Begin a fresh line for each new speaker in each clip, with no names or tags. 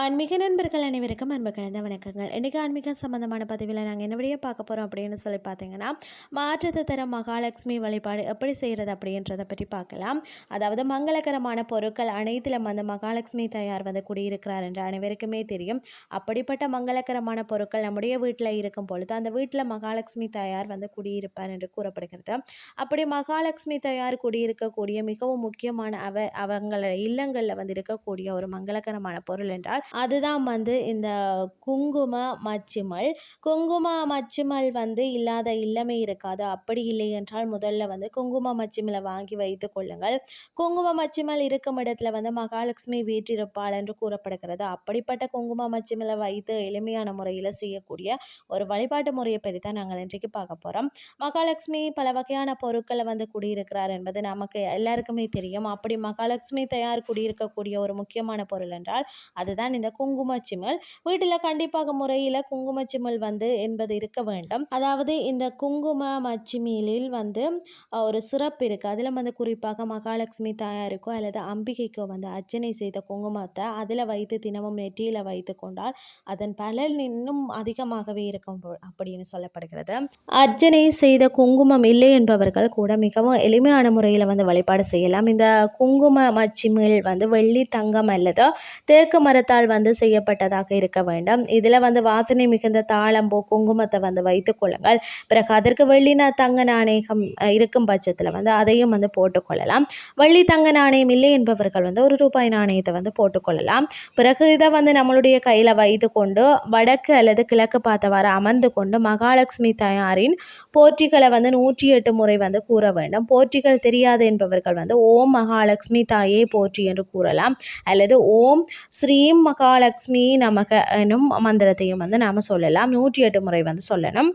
ஆன்மீக நண்பர்கள் அனைவருக்கும் அன்பு கலந்த வணக்கங்கள். இன்றைக்கி ஆன்மீக சம்மந்தமான பதிவில் நாங்கள் என்ன வழியாக பார்க்க போகிறோம் அப்படின்னு சொல்லி பார்த்தீங்கன்னா மாற்றத்தை தர மகாலட்சுமி வழிபாடு எப்படி செய்கிறது அப்படின்றத பற்றி பார்க்கலாம். அதாவது மங்களகரமான பொருட்கள் அனைத்திலும் அந்த மகாலட்சுமி தயார் வந்து குடியிருக்கிறார் என்று அனைவருக்குமே தெரியும். அப்படிப்பட்ட மங்களகரமான பொருட்கள் நம்முடைய வீட்டில் இருக்கும் பொழுது அந்த வீட்டில் மகாலட்சுமி தயார் வந்து குடியிருப்பார் என்று கூறப்படுகிறது. அப்படி மகாலட்சுமி தயார் குடியிருக்கக்கூடிய மிகவும் முக்கியமான அவ அவங்கள இல்லங்களில் வந்து இருக்கக்கூடிய ஒரு மங்களகரமான பொருள் என்றால் அதுதான் வந்து இந்த குங்கும மச்சிமல். குங்கும மச்சிமல் வந்து இல்லாத இல்லமே இருக்காது. அப்படி இல்லை என்றால் முதல்ல வந்து குங்கும மச்சிமலை வாங்கி வைத்து கொள்ளுங்கள். குங்கும மச்சிமல் இருக்கும் இடத்துல வந்து மகாலட்சுமி வீற்றிருப்பாள் என்று கூறப்படுகிறது. அப்படிப்பட்ட குங்கும மச்சிமலை வைத்து எளிமையான முறையில் செய்யக்கூடிய ஒரு வழிபாட்டு முறையை பற்றி தான் நாங்கள் இன்றைக்கு பார்க்க போகிறோம் மகாலட்சுமி பல வகையான பொருட்களை வந்து குடியிருக்கிறார் என்பது நமக்கு எல்லாருக்குமே தெரியும். அப்படி மகாலட்சுமி தயார் குடியிருக்கக்கூடிய ஒரு முக்கியமான பொருள் என்றால் அதுதான் இந்த குங்குமச்சிமல். வீட்டில் கண்டிப்பாக முறையில் குங்குமச்சிமல் வந்து என்பது இருக்க வேண்டும். அதாவது இந்த குங்கும மச்சிமிலில் வந்து ஒரு சிறப்பு இருக்குது அதில் வந்து குறிப்பாக மகாலட்சுமி தாயாருக்கோ அல்லது அம்பிகைக்கோ வந்து அர்ச்சனை செய்த குங்குமத்தை அதில் வைத்து தினமும் நெற்றியில் வைத்து கொண்டால் அதன் பலன் இன்னும் அதிகமாகவே இருக்கும் அப்படின்னு சொல்லப்படுகிறது. அர்ச்சனை செய்த குங்குமம் இல்லை என்பவர்கள் கூட மிகவும் எளிமையான முறையில் வந்து வழிபாடு செய்யலாம். இந்த குங்கும மச்சிமில் வந்து வெள்ளி தங்கம் அல்லது தேக்கு மரத்தால் வந்து செய்யப்பட்டதாக இருக்க வேண்டும். இதில் வந்து வாசனை மிகுந்த தாளம்பூ குங்குமத்தை வந்து வைத்துக் கொள்ளுங்கள். பிறகு அதற்கு வெள்ளின தங்க நாணயம் இருக்கும் பட்சத்தில் வந்து அதையும் வந்து போட்டுக்கொள்ளலாம் வெள்ளி தங்க நாணயம் இல்லை என்பவர்கள் வந்து ஒரு ரூபாய் நாணயத்தை வந்து போட்டுக்கொள்ளலாம் பிறகு இதை வந்து நம்மளுடைய கையில் வைத்து கொண்டு வடக்கு அல்லது கிழக்கு பார்த்தவாறு அமர்ந்து கொண்டு மகாலட்சுமி தயாரின் போற்றிகளை வந்து நூற்றி எட்டு முறை வந்து கூற வேண்டும். போற்றிகள் தெரியாது என்பவர்கள் வந்து ஓம் மகாலட்சுமி தாயே போற்றி என்று கூறலாம். அல்லது ஓம் ஸ்ரீம் மகாலட்சுமி நமக எனும் மந்திரத்தையும் வந்து நாம் சொல்லலாம். நூற்றி எட்டு முறை வந்து சொல்லணும்.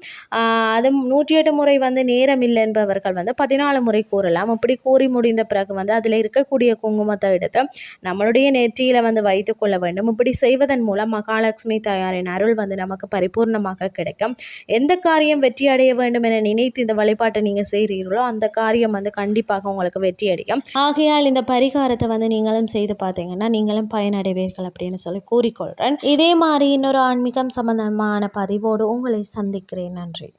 அது நூற்றி எட்டு முறை வந்து நேரம் இல்லை என்பவர்கள் வந்து பதினாலு முறை கூறலாம். அப்படி கூறி முடிந்த பிறகு வந்து அதில் இருக்கக்கூடிய குங்குமத்தை எடுத்து நம்மளுடைய நெற்றியில் வந்து வைத்து கொள்ள வேண்டும். இப்படி செய்வதன் மூலம் மகாலட்சுமி தாயாரின் அருள் வந்து நமக்கு பரிபூர்ணமாக கிடைக்கும். எந்த காரியம் வெற்றி அடைய வேண்டும் என நினைத்து இந்த வழிபாட்டை நீங்கள் செய்கிறீர்களோ அந்த காரியம் வந்து கண்டிப்பாக உங்களுக்கு வெற்றி அடிக்கும் ஆகையால் இந்த பரிகாரத்தை வந்து நீங்களும் செய்து பார்த்தீங்கன்னா நீங்களும் பயனடைவீர்கள் அப்படின்னு அப்படின்னு சொல்லி கூறிக்கொள்கிறேன் இதே மாதிரி இன்னொரு ஆன்மீகம் சம்பந்தமான பதிவோடு உங்களை சந்திக்கிறேன். நன்றி.